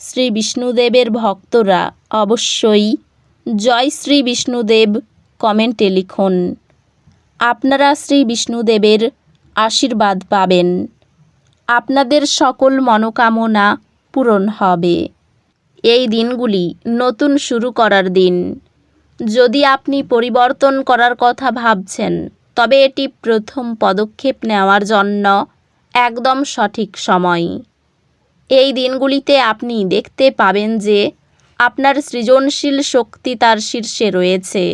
শ্রী বিষ্ণুদেবের ভক্তরা অবশ্যই জয় শ্রী বিষ্ণুদেব কমেন্টে লিখুন। আপনারা শ্রী বিষ্ণুদেবের আশীর্বাদ পাবেন। আপনাদের সকল মনোকামনা পূরণ হবে। এই দিনগুলি নতুন শুরু করার দিন। যদি আপনি পরিবর্তন করার কথা ভাবছেন, তবে এটি প্রথম পদক্ষেপ নেওয়ার জন্য একদম সঠিক সময়। এই দিনগুলিতে আপনি দেখতে পাবেন যে আপনার সৃজনশীল শক্তি তার শীর্ষে রয়েছে,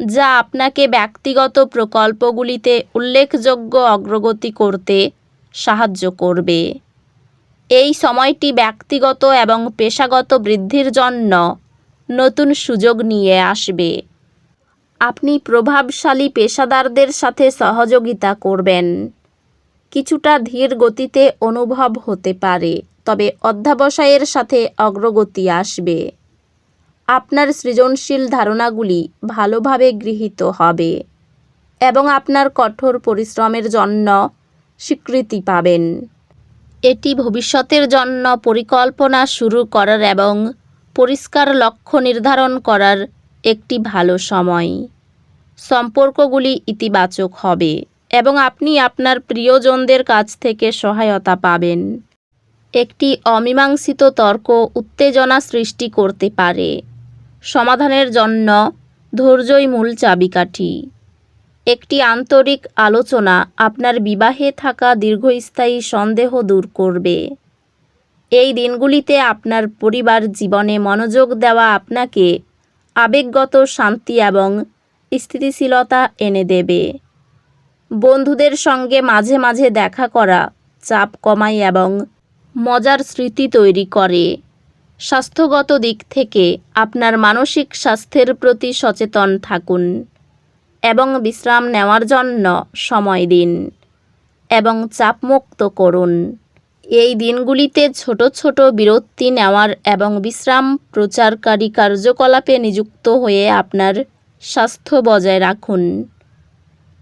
যা আপনাকে ব্যক্তিগত প্রকল্পগুলিতে উল্লেখযোগ্য অগ্রগতি করতে সাহায্য করবে। এই সময়টি ব্যক্তিগত এবং পেশাগত বৃদ্ধির জন্য নতুন সুযোগ নিয়ে আসবে। আপনি প্রভাবশালী পেশাদারদের সাথে সহযোগিতা করবেন। কিছুটা ধীর গতিতে অনুভব হতে পারে, তবে অধ্যাবসায়ের সাথে অগ্রগতি আসবে। আপনার সৃজনশীল ধারণাগুলি ভালোভাবে গৃহীত হবে এবং আপনার কঠোর পরিশ্রমের জন্য স্বীকৃতি পাবেন। এটি ভবিষ্যতের জন্য পরিকল্পনা শুরু করার এবং পরিষ্কার লক্ষ্য নির্ধারণ করার একটি ভালো সময়। সম্পর্কগুলি ইতিবাচক হবে। এবং আপনি আপনার প্রিয়জনদের কাছ থেকে সহায়তা পাবেন। একটি অমীমাংসিত তর্ক উত্তেজনা সৃষ্টি করতে পারে। সমাধানের জন্য ধৈর্যই মূল চাবিকাঠি। একটি আন্তরিক আলোচনা আপনার বিবাহে থাকা দীর্ঘস্থায়ী সন্দেহ দূর করবে। এই দিনগুলিতে আপনার পরিবার জীবনে মনোযোগ দেওয়া আপনাকে আবেগগত শান্তি এবং স্থিতিশীলতা এনে দেবে। বন্ধুদের সঙ্গে মাঝে মাঝে দেখা করা, চাপ কমায় এবং মজার স্মৃতি তৈরি করে। স্বাস্থ্যগত দিক থেকে আপনার মানসিক স্বাস্থ্যের প্রতি সচেতন থাকুন এবং বিশ্রাম নেওয়ার জন্য সময় দিন এবং চাপমুক্ত করুন। এই দিনগুলিতে ছোট ছোট বিরতি নেওয়ার এবং বিশ্রাম প্রচারকারী কার্যকলাপে নিযুক্ত হয়ে আপনার স্বাস্থ্য বজায় রাখুন।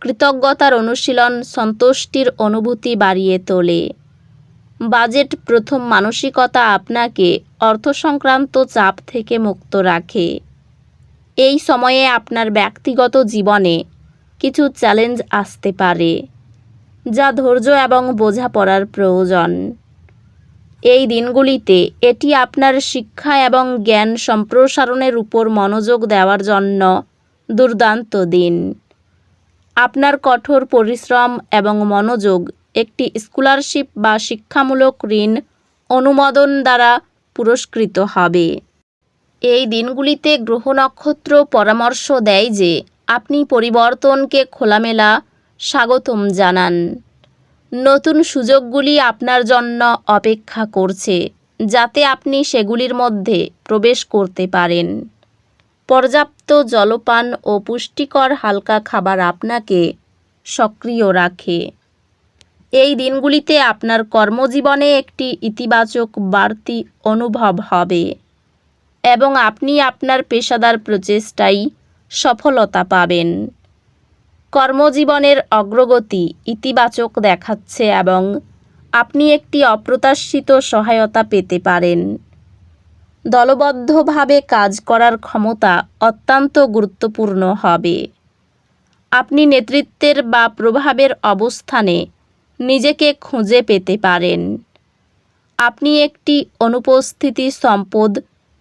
কৃতজ্ঞতার অনুশীলন সন্তুষ্টির অনুভূতি বাড়িয়ে তোলে। বাজেট প্রথম মানসিকতা আপনাকে অর্থ সংক্রান্ত চাপ থেকে মুক্ত রাখে। এই সময়ে আপনার ব্যক্তিগত জীবনে কিছু চ্যালেঞ্জ আসতে পারে, যা ধৈর্য এবং বোঝাপড়ার প্রয়োজন। এই দিনগুলিতে এটি আপনার শিক্ষা এবং জ্ঞান সম্প্রসারণের উপর মনোযোগ দেওয়ার জন্য দুর্দান্ত দিন। আপনার কঠোর পরিশ্রম এবং মনোযোগ, একটি স্কলারশিপ বা শিক্ষামূলক ঋণ অনুমোদন দ্বারা পুরস্কৃত হবে। এই দিনগুলিতে গ্রহ নক্ষত্র পরামর্শ দেয় যে আপনি পরিবর্তনকে খোলামেলা স্বাগতম জানান। নতুন সুযোগগুলি আপনার জন্য অপেক্ষা করছে, যাতে আপনি সেগুলির মধ্যে প্রবেশ করতে পারেন। পর্যাপ্ত জলপান ও পুষ্টিকর হালকা খাবার আপনাকে সক্রিয় রাখে। এই দিনগুলিতে আপনার কর্মজীবনে একটি ইতিবাচক বাড়তি অনুভব হবে এবং আপনি আপনার পেশাদার প্রচেষ্টায় সফলতা পাবেন। কর্মজীবনের অগ্রগতি ইতিবাচক দেখাচ্ছে এবং আপনি একটি অপ্রত্যাশিত সহায়তা পেতে পারেন। দলবদ্ধভাবে কাজ করার ক্ষমতা অত্যন্ত গুরুত্বপূর্ণ হবে। আপনি নেতৃত্বের বা প্রভাবের অবস্থানে নিজেকে খুঁজে পেতে পারেন। আপনি একটি অনুপস্থিতি সম্পদ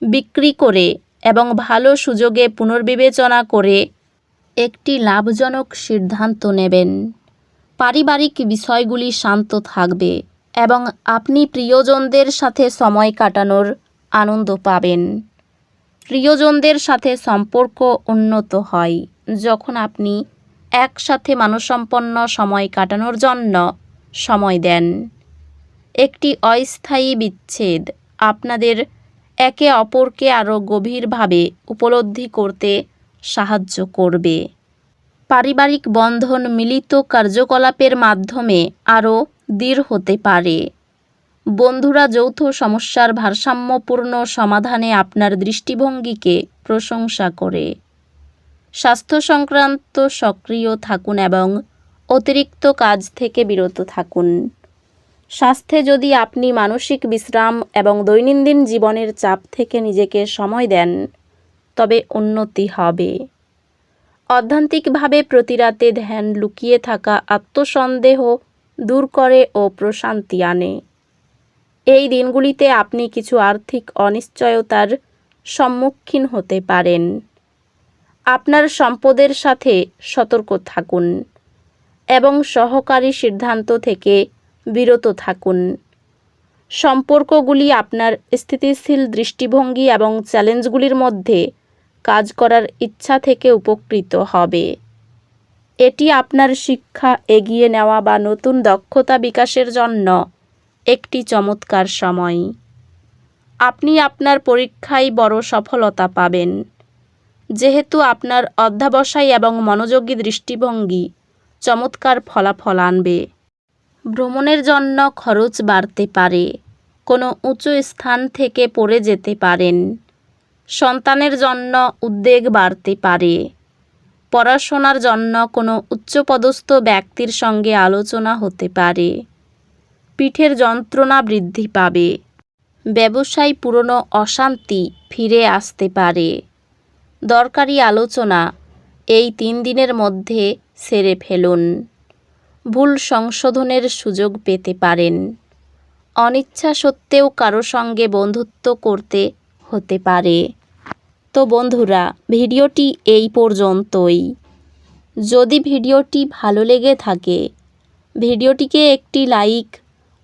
বিক্রি করে এবং ভালো সুযোগে পুনর্বিবেচনা করে একটি লাভজনক সিদ্ধান্ত নেবেন। পারিবারিক বিষয়গুলি শান্ত থাকবে এবং আপনি প্রিয়জনদের সাথে সময় কাটানোর আনন্দ পাবেন। প্রিয়জনদের সাথে সম্পর্ক উন্নত হয়। যখন আপনি একসাথে মানসম্পন্ন সময় কাটানোর জন্য সময় দেন। একটি অস্থায়ী বিচ্ছেদ আপনাদের একে অপরকে আরও গভীরভাবে উপলব্ধি করতে সাহায্য করবে। পারিবারিক বন্ধন মিলিত কার্যকলাপের মাধ্যমে আরও দৃঢ় হতে পারে। বন্ধুরা, যৌথ সমস্যার ভারসাম্যপূর্ণ সমাধানে আপনার দৃষ্টিভঙ্গিকে প্রশংসা করে। স্বাস্থ্য সংক্রান্ত সক্রিয় থাকুন এবং অতিরিক্ত কাজ থেকে বিরত থাকুন। স্বাস্থ্যে যদি আপনি মানসিক বিশ্রাম এবং দৈনন্দিন জীবনের চাপ থেকে নিজেকে সময় দেন, তবে উন্নতি হবে। অধ্যান্তিকভাবে প্রতিরাতে ধ্যান লুকিয়ে থাকা আত্মসন্দেহ দূর করে ও প্রশান্তি আনে। এই দিনগুলিতে আপনি কিছু আর্থিক অনিশ্চয়তার সম্মুখীন হতে পারেন। আপনার সম্পদের সাথে সতর্ক থাকুন এবং সহকারী সিদ্ধান্ত থেকে বিরত থাকুন। সম্পর্কগুলি আপনার স্থিতিশীল দৃষ্টিভঙ্গি এবং চ্যালেঞ্জগুলির মধ্যে কাজ করার ইচ্ছা থেকে উপকৃত হবে। এটি আপনার শিক্ষা এগিয়ে নেওয়া বা নতুন দক্ষতা বিকাশের জন্য একটি চমৎকার সময়। আপনি আপনার পরীক্ষায় বড় সফলতা পাবেন। যেহেতু আপনার অধ্যাবসায় এবং মনোযোগী দৃষ্টিভঙ্গি চমৎকার ফলাফল আনবে। ভ্রমণের জন্য খরচ বাড়তে পারে। কোনো উঁচু স্থান থেকে পড়ে যেতে পারেন। সন্তানের জন্য উদ্বেগ বাড়তে পারে। পড়াশোনার জন্য কোনো উচ্চপদস্থ ব্যক্তির সঙ্গে আলোচনা হতে পারে। পিঠের যন্ত্রণা বৃদ্ধি পাবে। ব্যবসায় পুরনো অশান্তি ফিরে আসতে পারে। দরকারি আলোচনা এই তিন দিনের মধ্যে সেরে ফেলুন। ভুল সংশোধনের সুযোগ পেতে পারেন। অনিচ্ছা সত্ত্বেও কারও সঙ্গে বন্ধুত্ব করতে হতে পারে। তো বন্ধুরা, ভিডিওটি এই পর্যন্তই। যদি ভিডিওটি ভালো লেগে থাকে, ভিডিওটিকে একটি লাইক